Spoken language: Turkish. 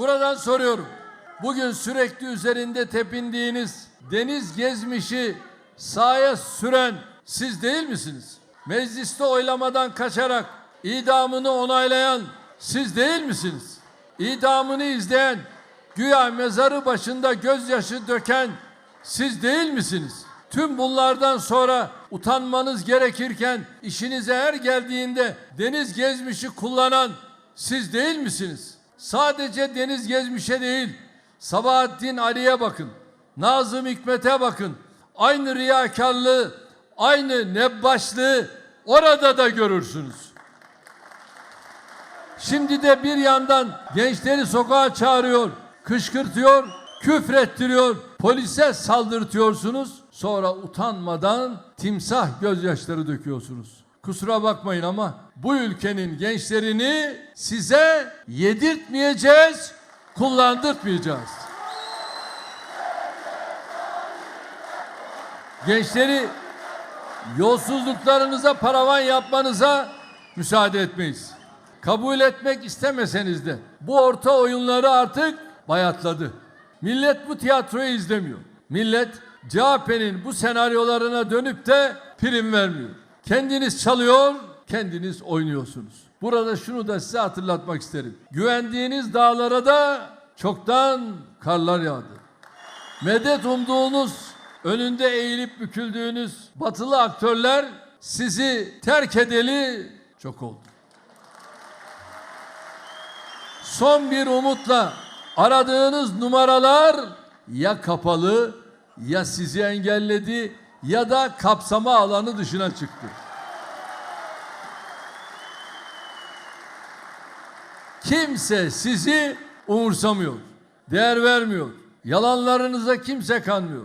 Buradan soruyorum. Bugün sürekli üzerinde tepindiğiniz deniz gezmişi sahaya süren siz değil misiniz? Mecliste oylamadan kaçarak idamını onaylayan siz değil misiniz? İdamını izleyen, güya mezarı başında gözyaşı döken siz değil misiniz? Tüm bunlardan sonra utanmanız gerekirken işinize her geldiğinde deniz gezmişi kullanan siz değil misiniz? Sadece deniz gezmişe değil, Sabahattin Ali'ye bakın, Nazım Hikmet'e bakın. Aynı riyakarlığı, aynı nebbaşlığı orada da görürsünüz. Şimdi de bir yandan gençleri sokağa çağırıyor, kışkırtıyor, küfrettiriyor, polise saldırtıyorsunuz. Sonra utanmadan timsah gözyaşları döküyorsunuz. Kusura bakmayın ama bu ülkenin gençlerini size yedirtmeyeceğiz, kullandırtmayacağız. Gençleri yolsuzluklarınıza paravan yapmanıza müsaade etmeyiz. Kabul etmek istemeseniz de bu orta oyunları artık bayatladı. Millet bu tiyatroyu izlemiyor. Millet CHP'nin bu senaryolarına dönüp de prim vermiyor. Kendiniz çalıyor, kendiniz oynuyorsunuz. Burada şunu da size hatırlatmak isterim. Güvendiğiniz dağlara da çoktan karlar yağdı. Medet umduğunuz, önünde eğilip büküldüğünüz batılı aktörler sizi terk edeli çok oldu. Son bir umutla aradığınız numaralar ya kapalı ya sizi engelledi ya da kapsama alanı dışına çıktı. Kimse sizi umursamıyor, değer vermiyor. Yalanlarınıza kimse kanmıyor.